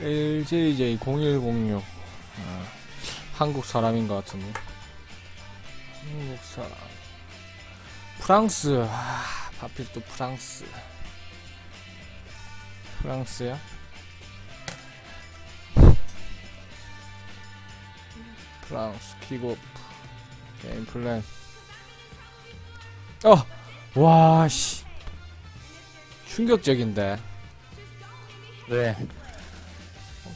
LJJ0106 어, 한국 사람인 것 같은데 한국 사람 프랑스 아, 하필 또 프랑스 프랑스야? 프랑스 킥오프 게임 플랜 어! 와씨 충격적인데 왜?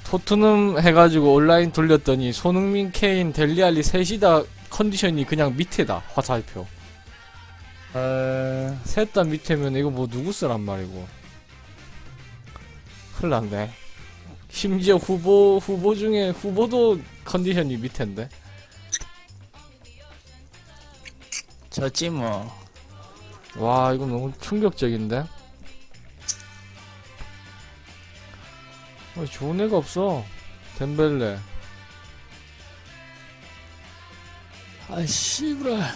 토트넘 해가지고 온라인 돌렸더니 손흥민, 케인, 델리알리 셋이 다 컨디션이 그냥 밑에다 화살표. 어... 셋다 밑에면 이거 뭐 누구 쓰란 말이고. 큰일 났네. 심지어 후보 후보 중에 후보도 컨디션이 밑인데. 졌지 뭐. 와 이거 너무 충격적인데 어, 좋은 애가 없어. 덴벨레. 아 씨부라.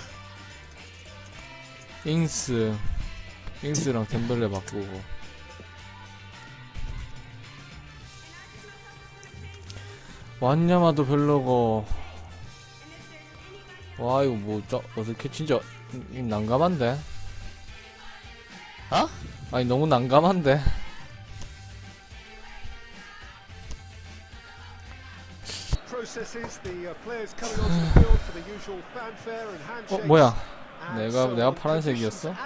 잉스. 잉스랑 덴벨레 바꾸고. 완냐마도 별로고. 와 이거 뭐 저, 어떻게 진짜 이- 난감한데? 어? 아니 너무 난감한데 어. 뭐야 내가- 내가 on. 파란색이었어? 어? uh.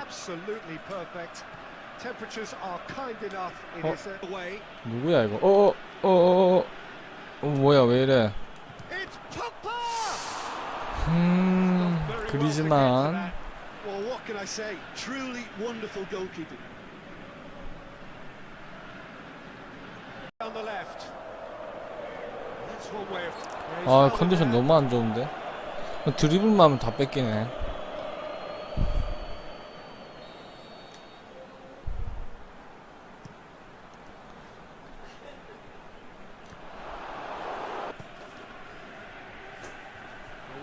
누구야 이거 어어어 어 어 어, 뭐야 왜 이래. 음 goalkeeping. Down the left. That's one way of. Yeah, he's 아 컨디션. 너무 안 좋은데 드리블만 하면 다 뺏기네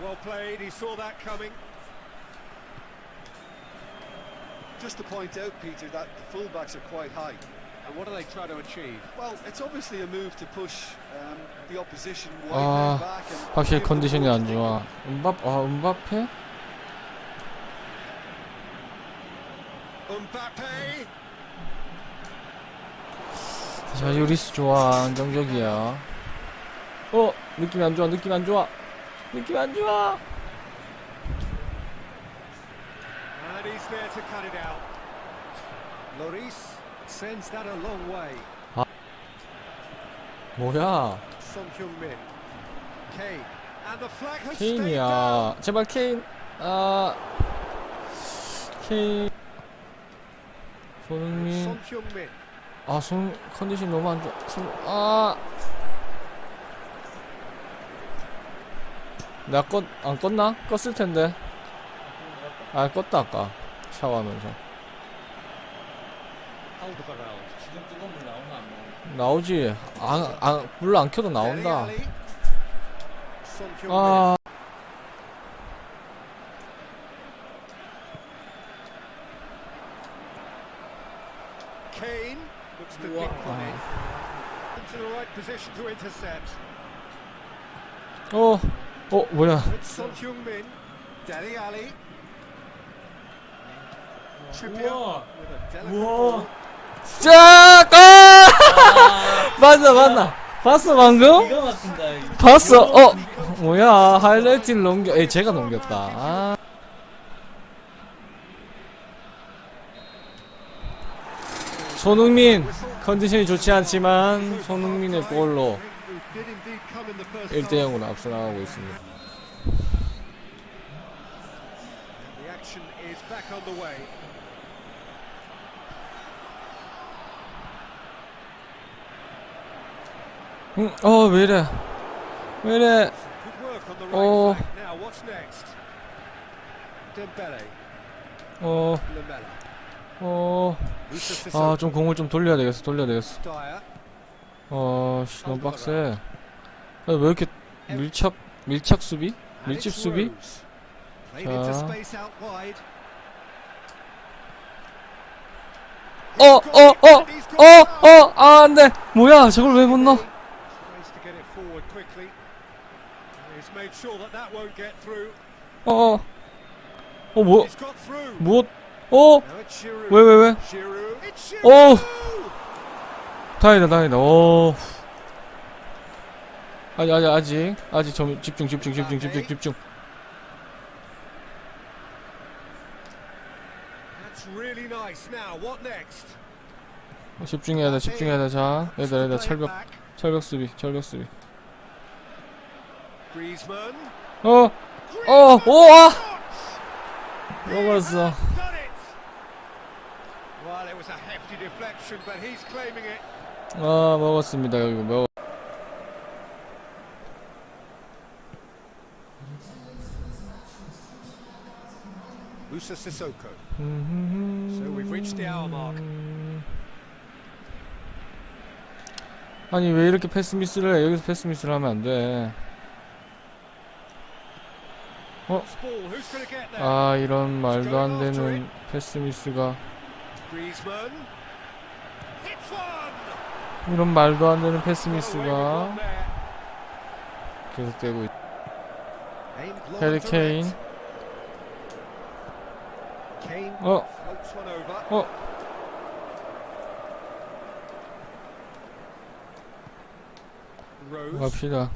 Well played, he saw that coming. Just to point out, Peter, that the fullbacks are quite high. And what do they try to achieve? Well, it's obviously a move to push um, the opposition 아, 확실히 컨디션이 안 좋아 음밥 아 음바페 Mbappe. 자 요리스 좋아 안정적이야 어 느낌이 안 좋아 느낌이 안 좋아 느낌이 안 좋아 And he's there to cut it out. Lloris sends that a long way. 뭐야 Son Heung-min. Kane. And the flag has stayed down. 케인이야 제발 케인 아 케인 손흥민 Son Heung-min. 아 손 컨디션 너무 안 좋아 손, 아 내가 껐, 안 껐나? 껐을 텐데 아 껐다 아까 샤워하면서 Alderweireld. 지금 뜨거운 물 나오나 안 나오나? 나오지 아, 아 불로 안 켜도 나온다. 아 Kane looks to 우와. pick one in. Into the right position to intercept. 어, 어, 뭐야. It's Son Heung-min. Dele Alli. Trippier 우와. with a delicate 우와. ball. 자, 아! 맞나, 맞나. 봤어, 방금? 기가 막힌다. 이거. 봤어, 어. 뭐야, 하이라이트를 넘겨, 에, 제가 넘겼다. 아. 손흥민, 컨디션이 좋지 않지만, 손흥민의 골로 Who did indeed come in the first 1대 half. 0으로 앞서 나가고 있습니다. The action is back on the way. 응, 어, 왜 이래. 왜 이래. Oh. 어, 어. Musa 아, 좀 공을 좀 돌려야 되겠어, 돌려야 되겠어. 어, 씨, 너무 빡세. 아, 왜 이렇게 밀착, 밀착 수비? 밀집 수비? 자. 어, 어, 어, 어, 어, 아, 안 돼. 뭐야, 저걸 왜 못 넣어? 어어 어 뭐? 무엇? 어? 왜 왜 왜? 어! 다행이다 다행이다 오 아직 아직 아직 아직 좀 집중 집중 집중 집중 집중? 집중해야 돼 집중해야 돼자 얘들 얘들 Play it 철벽. 철벽 수비 철벽 수비. 어 어, 오와 He 먹었어. 아 먹었습니다 여기 먹 Musa Sissoko. So we've reached the hour mark. 아니 왜 이렇게 패스 미스를 해 여기서 패스 미스를 하면 안 돼 There? 아 이런 말도 안 되는 패스 미스가. 이런 말도 안 되는 패스 미스가. 계속되고 있 Aimed low 해리 and 케인 direct. Kane 어. 어. 갑시다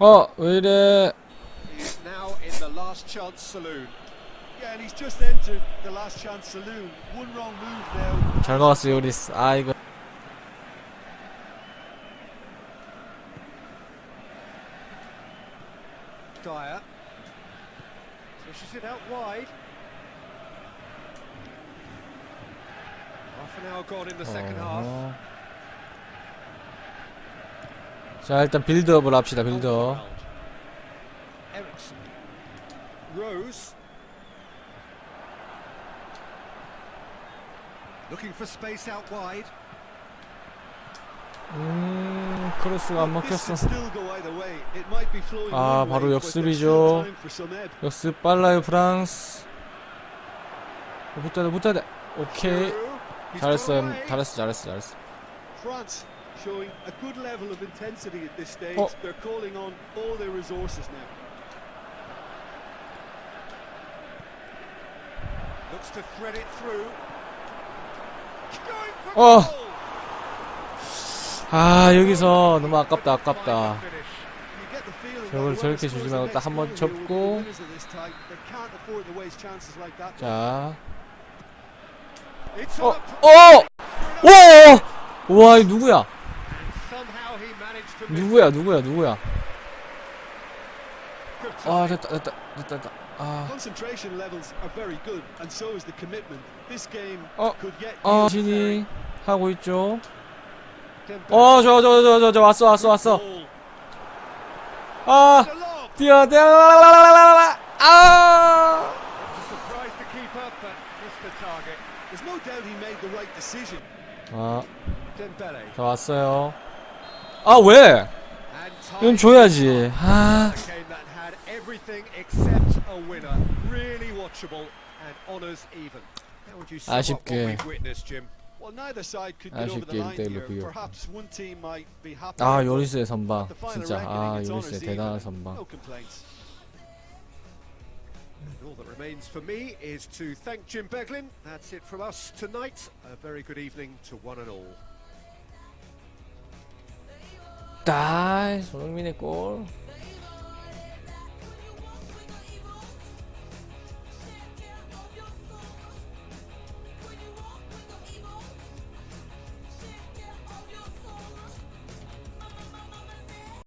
어 왜이래 last chance saloon. Yeah, and he's just entered the last chance saloon. One wrong move now. 잘 먹었어 요리스 아 이거 Dyer. Pushes it out wide. Half an hour gone in the second half. 어허. 자 일단 빌드업을 합시다 빌드업 Ericsson. Rose. Looking for space out wide. 음 크로스가 안 flowing 아, 바로 역습이죠. 역습 빨라요 프랑스 어, 붙어야 돼 붙어야 돼 오케이. He's 잘했어. 잘했어 잘했어 잘했어 France showing a good level of intensity at this stage. Oh. They're calling on all their resources now. Looks to thread it through. Going for Oh. Goal. 아 여기서 너무 아깝다 아깝다 저걸 저렇게 주지 말고 딱 한번 be the 접고. 자 어. 어! 오! 우와, 이 누구야? 누구야, 누구야, 누구야? 아. 됐다, 됐다, 됐다, 됐다. 아, Concentration levels are very good, and so is the commitment. This game 어, 어, 진이 하고 있죠. 어, 저, 저, 저, 저, 저, 왔어, 왔어, 왔어. 아. 뛰어, 뛰어, 라라라라라라. 아! 아. 저 왔어요. 아, 왜? 이건 줘야지. 아, everything except a winner. Really watchable and honours even. How would you sum up what 아쉽게. we've witnessed, Jim? Well, neither side could get over 아쉽게 the line 1대1로 here. 비교. Perhaps one team might be happy. 아, but 요리스의 선방. the final 진짜, reckoning, 아, it's 요리스의 honours even. 대단한 선방. No complaints. And all that remains for me is to thank Jim Beglin. That's it from us tonight. A very good evening to one and all. 아, 손흥민의 골.